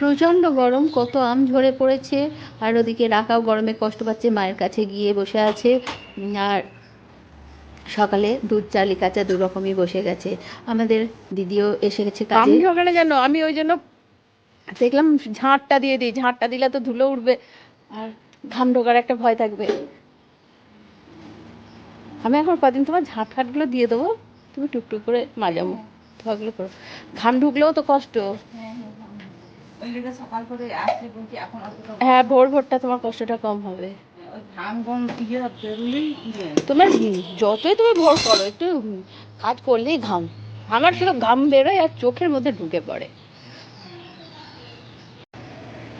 প্রচণ্ড গরম কত আম ঝরে পড়েছে। আর ওদিকে রাখাও গরমে কষ্ট পাচ্ছে মায়ের কাছে গিয়ে বসে আছে। আর সকালে দুধ চা লিকা চা দু রকমই বসে গেছে। আমাদের দিদিও এসে গেছে কাজে। আমি ওখানে জানো আমি ওই জন্য দেখলাম ঝাঁটটা দিয়ে দিই ঝাঁটটা দিলে তো ধুলো উঠবে। আর ঘাম ঢোকার একটা ভয় থাকবে। আমি এখন কদিন তোমার ঝাঁট ফাটগুলো দিয়ে দেবো তুমি টুকটুক করে মাজামো ধোয়াগুলো করো। ঘাম ঢুকলেও তো কষ্ট। হ্যাঁ ভোর ভোরটা তোমার কষ্টটা কম হবে। তোমার যতই তুমি ভোর করো একটু কাজ করলেই ঘাম। আমার শুধু ঘাম বেরোয় আর চোখের মধ্যে ঢুকে পড়ে।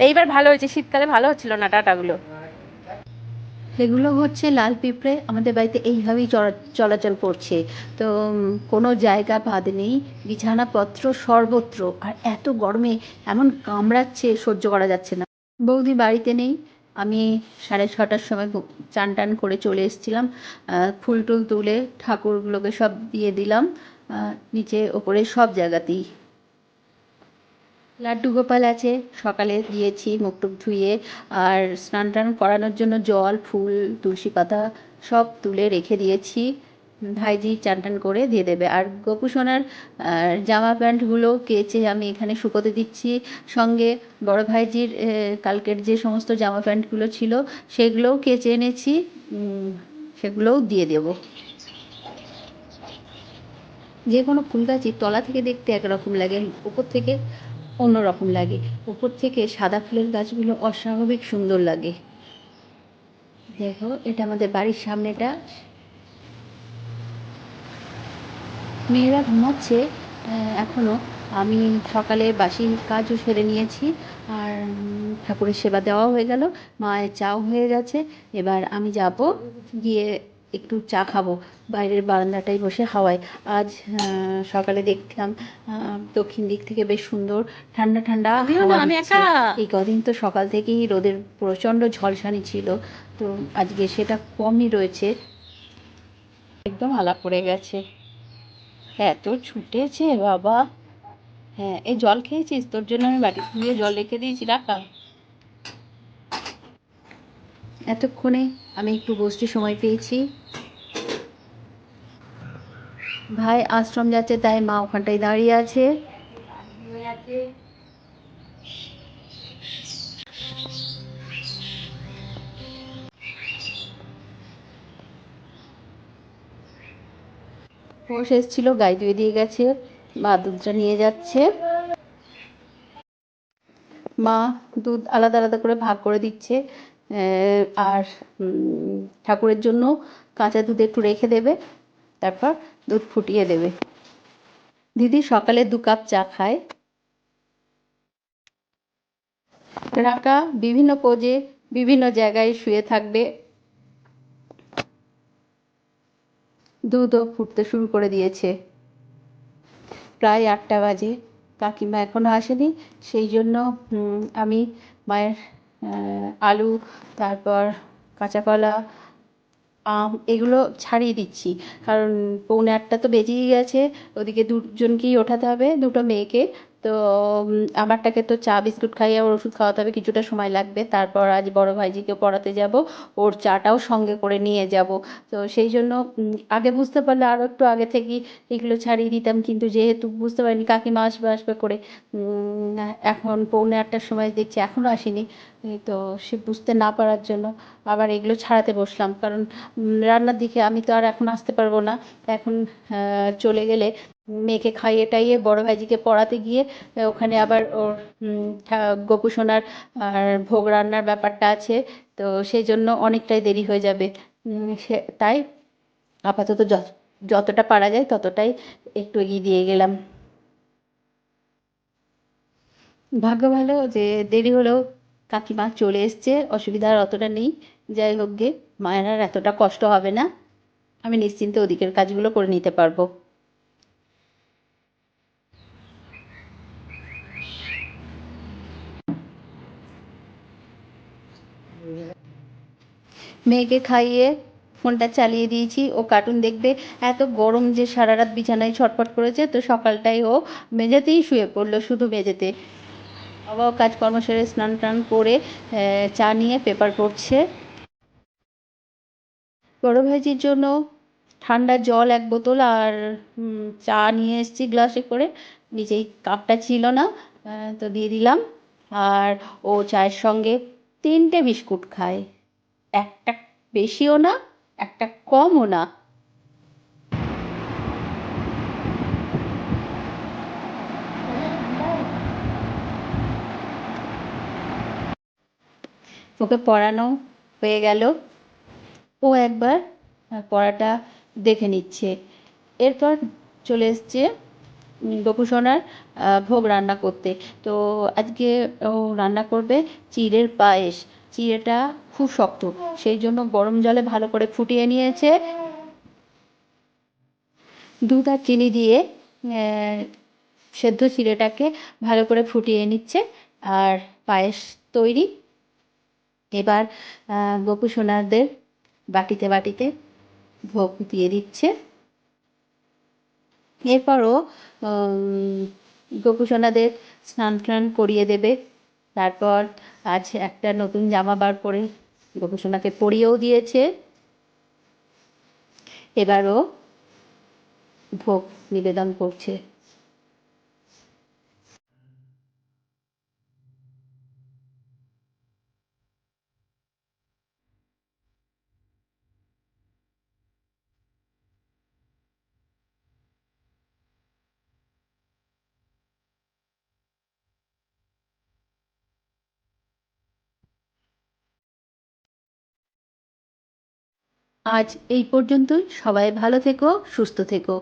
এইবার ভালো হয়েছে শীতকালে ভালো হচ্ছিল না ডাটাগুলো এগুলো হচ্ছে লাল পিঁপড়ে, আমাদের বাড়িতে এইভাবেই চলা, চলাচল করছে। তো কোনো জায়গা বাদ নেই, বিছানাপত্র সর্বত্র। আর এত গরমে এমন কামড়াচ্ছে, সহ্য করা যাচ্ছে না। বৌদি বাড়িতে নেই, আমি সাড়ে ছটার সময় চান টান করে চলে এসেছিলাম। ফুল টুল তুলে ঠাকুরগুলোকে সব দিয়ে দিলাম। নিচে, ওপরে সব জায়গাতেই। লাড্ডু গোপাল আছে, সকালে দিয়েছি মুখ টুক ধুয়ে আর স্নান টান করানোর জন্য জল, ফুল, তুলসী পাতা সব তুলে রেখে দিয়েছি। ভাইজি চান টান করে দিয়ে দেবে। আর গোপু সোনার জামা প্যান্টগুলো কেচে আমি এখানে শুকোতে দিচ্ছি। সঙ্গে বড় ভাইজির কালকের যে সমস্ত জামা প্যান্টগুলো ছিল সেগুলোও কেচে এনেছি। সেগুলোও দিয়ে দেবো। যে কোনো ফুল গাছই তলা থেকে দেখতে একরকম লাগে। উপর থেকে অন্য রকম লাগে। উপর থেকে সাদা ফুলের গাছগুলো অস্বাভাবিক সুন্দর লাগে। দেখো, এটা আমাদের বাড়ির সামনেটা। মেয়েরা ঘুমাচ্ছে এখনও। আমি সকালে বাসি কাজও সেরে নিয়েছি, আর ঠাকুরের সেবা দেওয়া হয়ে গেল, মায়ের চাও হয়ে গেছে। এবার আমি যাব গিয়ে একটু চা খাব। বাইরের বারান্দাটায় বসে হাওয়ায়। আজ সকালে দেখলাম দক্ষিণ দিক থেকে বেশ সুন্দর ঠান্ডা ঠান্ডা আমিও আমি একা। এই কদিন তো সকাল থেকেই রোদের প্রচণ্ড ঝলসানি ছিল। তো আজকে সেটা কমই রয়েছে। একদম আলাপ পড়ে গেছে। এত ছুটেছে বাবা। হ্যাঁ এই জল খেয়েছিস? তোর জন্য আমি বাটি ধুয়ে জল রেখে দিয়েছি রাখা। এতক্ষণে আমি একটু বসতে সময় পেয়েছি। ভাই আশ্রম যাচ্ছে, তাই মা ওখানটায় দাঁড়িয়ে আছে। পোষ এসেছিল গাই ধুয়ে দিয়ে গেছে, মা দুধটা নিয়ে যাচ্ছে। মা দুধ আলাদা আলাদা করে ভাগ করে দিচ্ছে। আর ঠাকুরের জন্য কাঁচা দুধ একটু রেখে দেবে, তারপর দুধ ফুটিয়ে দেবে। দিদি সকালে দু কাপ চা খায়। রাকা বিভিন্ন পোজে বিভিন্ন জায়গায় শুয়ে থাকবে। দুধও ফুটতে শুরু করে দিয়েছে। প্রায় আটটা বাজে। কাকিমা এখনও আসেনি, সেই জন্য আমি মায়ের আলু, তারপর কাঁচা কলা আম, এগুলো ছাড়িয়ে দিচ্ছি। কারণ পৌনে আটটা তো বেজেই গেছে, ওদিকে দুজনকেই ওঠাতে হবে, দুটো মেয়েকে। তো আমারটাকে তো চা, বিস্কুট খাইয়ে ওর ওষুধ খাওয়াতে হবে, কিছুটা সময় লাগবে। তারপর আজ বড় ভাইজিকে পড়াতে যাব, ওর চাটাও সঙ্গে করে নিয়ে যাব। তো সেই জন্য আগে বুঝতে পারলে আরও একটু আগে থেকেই এগুলো ছাড়িয়ে দিতাম। কিন্তু যেহেতু বুঝতে পারিনি কাকিমা আসবে আসবে করে এখন পৌনে আটটার সময় দেখছি এখনও আসেনি। তো সে বুঝতে না পারার জন্য আবার এগুলো ছাড়াতে বসলাম। কারণ রান্নার দিকে আমি তো আর এখন আসতে পারব না। এখন চলে গেলে মেয়েকে খাইয়ে টাইয়ে বড় ভাইজিকে পড়াতে গিয়ে ওখানে আবার ওর গোপু সোনার, আর ভোগ রান্নার ব্যাপারটা আছে, তো সেই জন্য অনেকটাই দেরি হয়ে যাবে। সে, তাই আপাতত যত- যতটা পারা যায় ততটাই একটু এগিয়ে দিয়ে গেলাম। ভাগ্য ভালো যে দেরি হলেও কাকিমা চলে এসছে, অসুবিধা আর অতটা নেই। যাই হোক গে, মায়ের আর এতটা কষ্ট হবে না। আমি নিশ্চিন্তে ওদিকের কাজগুলো করে নিতে পারব। মেয়েকে খাইয়ে ফোনটা চালিয়ে দিয়েছি। ও কার্টুন দেখবে। এত গরম যে সারা রাত বিছানায় ছটফট করেছে, তো সকালটায় ও মেঝেতেই শুয়ে পড়ল শুধু মেঝেতে। বাবাও কাজকর্ম সেরে স্নান টান করে চা নিয়ে পেপার পড়ছে। বড় ভাইজির জন্য ঠান্ডা জল এক বোতল আর চা নিয়ে এসেছি গ্লাসে করে। নিজেই কাপটা ছিল না তো দিয়ে দিলাম। আর ও চায়ের সঙ্গে তিনটে বিস্কুট খায়। একটা বেশিও না, একটা কমও না। ওকে পড়ানো হয়ে গেল। ও একবার পড়াটা দেখে নিচ্ছে। এরপর চলে এসছে গোপুসোনার ভোগ রান্না করতে। তো আজকে ও রান্না করবে চিড়ের পায়েস। চিড়েটা খুব শক্ত, সেই জন্য গরম জলে ভালো করে ফুটিয়ে নিয়েছে। দুধ আর চিনি দিয়ে সেদ্ধ চিড়েটাকে ভালো করে ফুটিয়ে নিচ্ছে। আর পায়েস তৈরি। এবার গোপু সোনাদের বাটিতে বাটিতে ভোগ দিয়ে দিচ্ছে। এরপরও গোপু সোনাদের স্নান টান করিয়ে দেবে। তারপর আজ একটা নতুন জামা বার করে গোপীসোনাকে পরিয়েও দিয়েছে। এবারও ভোগ নিবেদন করছে। আজ এই পর্যন্তই। সবাই ভালো থেকো সুস্থ থেকো।